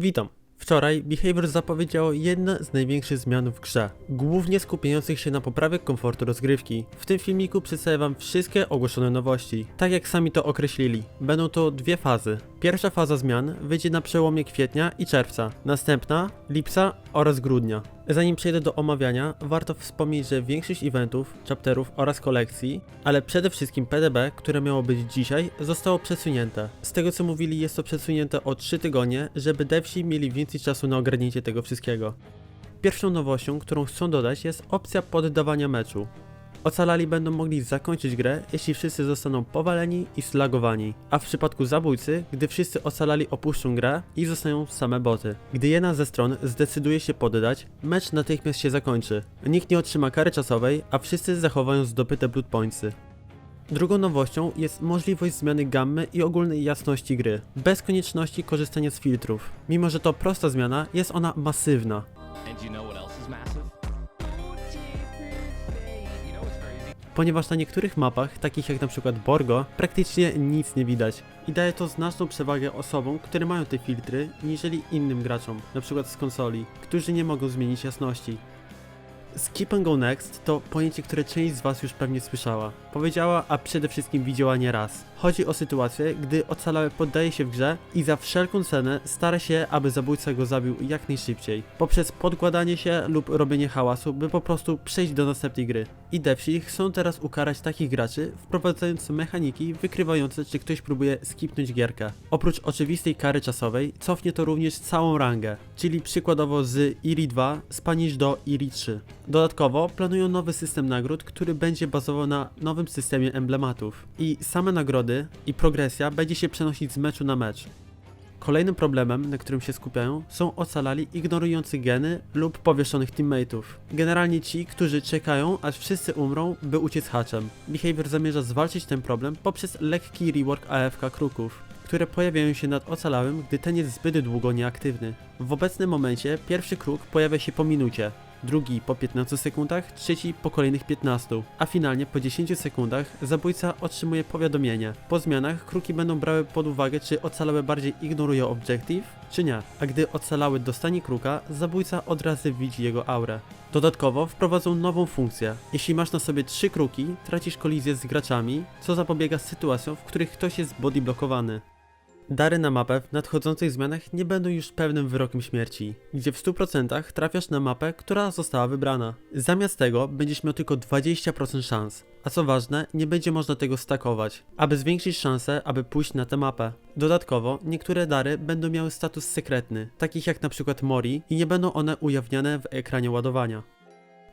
Witam. Wczoraj Behavior zapowiedziało jedne z największych zmian w grze, głównie skupiających się na poprawie komfortu rozgrywki. W tym filmiku przedstawię wam wszystkie ogłoszone nowości. Tak jak sami to określili, będą to dwie fazy. Pierwsza faza zmian wyjdzie na przełomie kwietnia i czerwca, następna lipca oraz grudnia. Zanim przejdę do omawiania, warto wspomnieć, że większość eventów, chapterów oraz kolekcji, ale przede wszystkim PDB, które miało być dzisiaj, zostało przesunięte. Z tego co mówili, jest to przesunięte o 3 tygodnie, żeby devsi mieli więcej czasu na ogarnięcie tego wszystkiego. Pierwszą nowością, którą chcą dodać, jest opcja poddawania meczu. Ocalali będą mogli zakończyć grę, jeśli wszyscy zostaną powaleni i slagowani, a w przypadku zabójcy, gdy wszyscy ocalali opuszczą grę i zostają same boty. Gdy jedna ze stron zdecyduje się poddać, mecz natychmiast się zakończy. Nikt nie otrzyma kary czasowej, a wszyscy zachowają zdobyte blood pointsy. Drugą nowością jest możliwość zmiany gammy i ogólnej jasności gry, bez konieczności korzystania z filtrów. Mimo, że to prosta zmiana, jest ona masywna. Ponieważ na niektórych mapach, takich jak na przykład Borgo, praktycznie nic nie widać. I daje to znaczną przewagę osobom, które mają te filtry, niżeli innym graczom, na przykład z konsoli, którzy nie mogą zmienić jasności. Skip and go next to pojęcie, które część z Was już pewnie słyszała. Powiedziała, a przede wszystkim widziała nie raz. Chodzi o sytuację, gdy ocalały poddaje się w grze i za wszelką cenę stara się, aby zabójca go zabił jak najszybciej. Poprzez podkładanie się lub robienie hałasu, by po prostu przejść do następnej gry. I devsi chcą teraz ukarać takich graczy, wprowadzając mechaniki wykrywające, czy ktoś próbuje skipnąć gierkę. Oprócz oczywistej kary czasowej, cofnie to również całą rangę, czyli przykładowo z IRI 2 spanisz do IRI 3. Dodatkowo planują nowy system nagród, który będzie bazował na nowym systemie emblematów. I same nagrody i progresja będzie się przenosić z meczu na mecz. Kolejnym problemem, na którym się skupiają, są ocalali ignorujący geny lub powieszonych teammateów. Generalnie ci, którzy czekają, aż wszyscy umrą, by uciec haczem. Behavior zamierza zwalczyć ten problem poprzez lekki rework AFK kruków, które pojawiają się nad ocalałym, gdy ten jest zbyt długo nieaktywny. W obecnym momencie pierwszy kruk pojawia się po minucie, drugi po 15 sekundach, trzeci po kolejnych 15, a finalnie po 10 sekundach zabójca otrzymuje powiadomienie. Po zmianach kruki będą brały pod uwagę, czy ocalałe bardziej ignorują objective, czy nie, a gdy ocalały dostanie kruka, zabójca od razu widzi jego aurę. Dodatkowo wprowadzą nową funkcję. Jeśli masz na sobie trzy kruki, tracisz kolizję z graczami, co zapobiega sytuacjom, w których ktoś jest bodyblokowany. Dary na mapę w nadchodzących zmianach nie będą już pewnym wyrokiem śmierci, gdzie w 100% trafiasz na mapę, która została wybrana. Zamiast tego będziesz miał tylko 20% szans. A co ważne, nie będzie można tego stakować, aby zwiększyć szanse, aby pójść na tę mapę. Dodatkowo, niektóre dary będą miały status sekretny, takich jak na przykład Mori i nie będą one ujawniane w ekranie ładowania.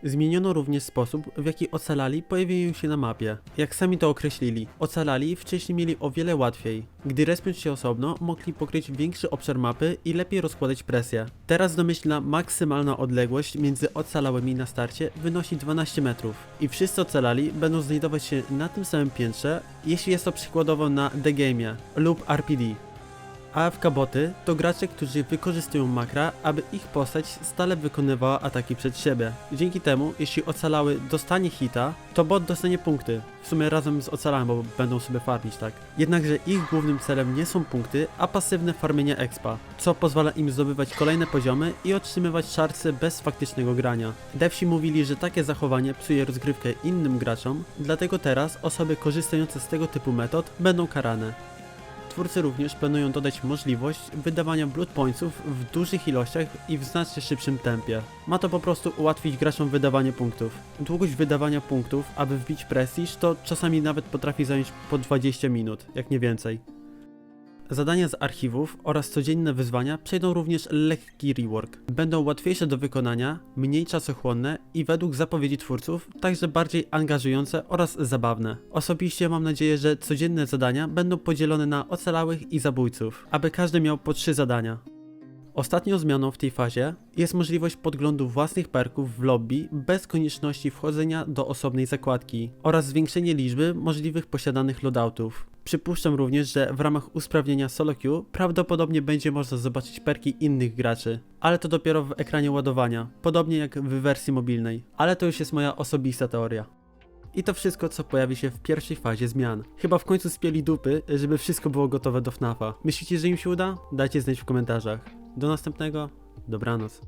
Zmieniono również sposób, w jaki ocalali pojawiają się na mapie. Jak sami to określili, ocalali wcześniej mieli o wiele łatwiej. Gdy respiąc się osobno, mogli pokryć większy obszar mapy i lepiej rozkładać presję. Teraz domyślna maksymalna odległość między ocalałymi na starcie wynosi 12 metrów i wszyscy ocalali będą znajdować się na tym samym piętrze, jeśli jest to przykładowo na The Game'ie lub RPD. AFK boty to gracze, którzy wykorzystują makra, aby ich postać stale wykonywała ataki przed siebie. Dzięki temu, jeśli ocalały dostanie hita, to bot dostanie punkty. W sumie razem z ocalałem, bo będą sobie farmić, tak? Jednakże ich głównym celem nie są punkty, a pasywne farmienie expa, co pozwala im zdobywać kolejne poziomy i otrzymywać szarce bez faktycznego grania. Devsi mówili, że takie zachowanie psuje rozgrywkę innym graczom, dlatego teraz osoby korzystające z tego typu metod będą karane. Twórcy również planują dodać możliwość wydawania blood w dużych ilościach i w znacznie szybszym tempie. Ma to po prostu ułatwić graczom wydawanie punktów. Długość wydawania punktów, aby wbić prestiż, to czasami nawet potrafi zająć po 20 minut, jak nie więcej. Zadania z archiwów oraz codzienne wyzwania przejdą również lekki rework. Będą łatwiejsze do wykonania, mniej czasochłonne i według zapowiedzi twórców także bardziej angażujące oraz zabawne. Osobiście mam nadzieję, że codzienne zadania będą podzielone na ocalałych i zabójców, aby każdy miał po trzy zadania. Ostatnią zmianą w tej fazie jest możliwość podglądu własnych perków w lobby bez konieczności wchodzenia do osobnej zakładki oraz zwiększenie liczby możliwych posiadanych loadoutów. Przypuszczam również, że w ramach usprawnienia solo queue prawdopodobnie będzie można zobaczyć perki innych graczy, ale to dopiero w ekranie ładowania, podobnie jak w wersji mobilnej, ale to już jest moja osobista teoria. I to wszystko, co pojawi się w pierwszej fazie zmian. Chyba w końcu spieli dupy, żeby wszystko było gotowe do FNAFa. Myślicie, że im się uda? Dajcie znać w komentarzach. Do następnego, dobranoc.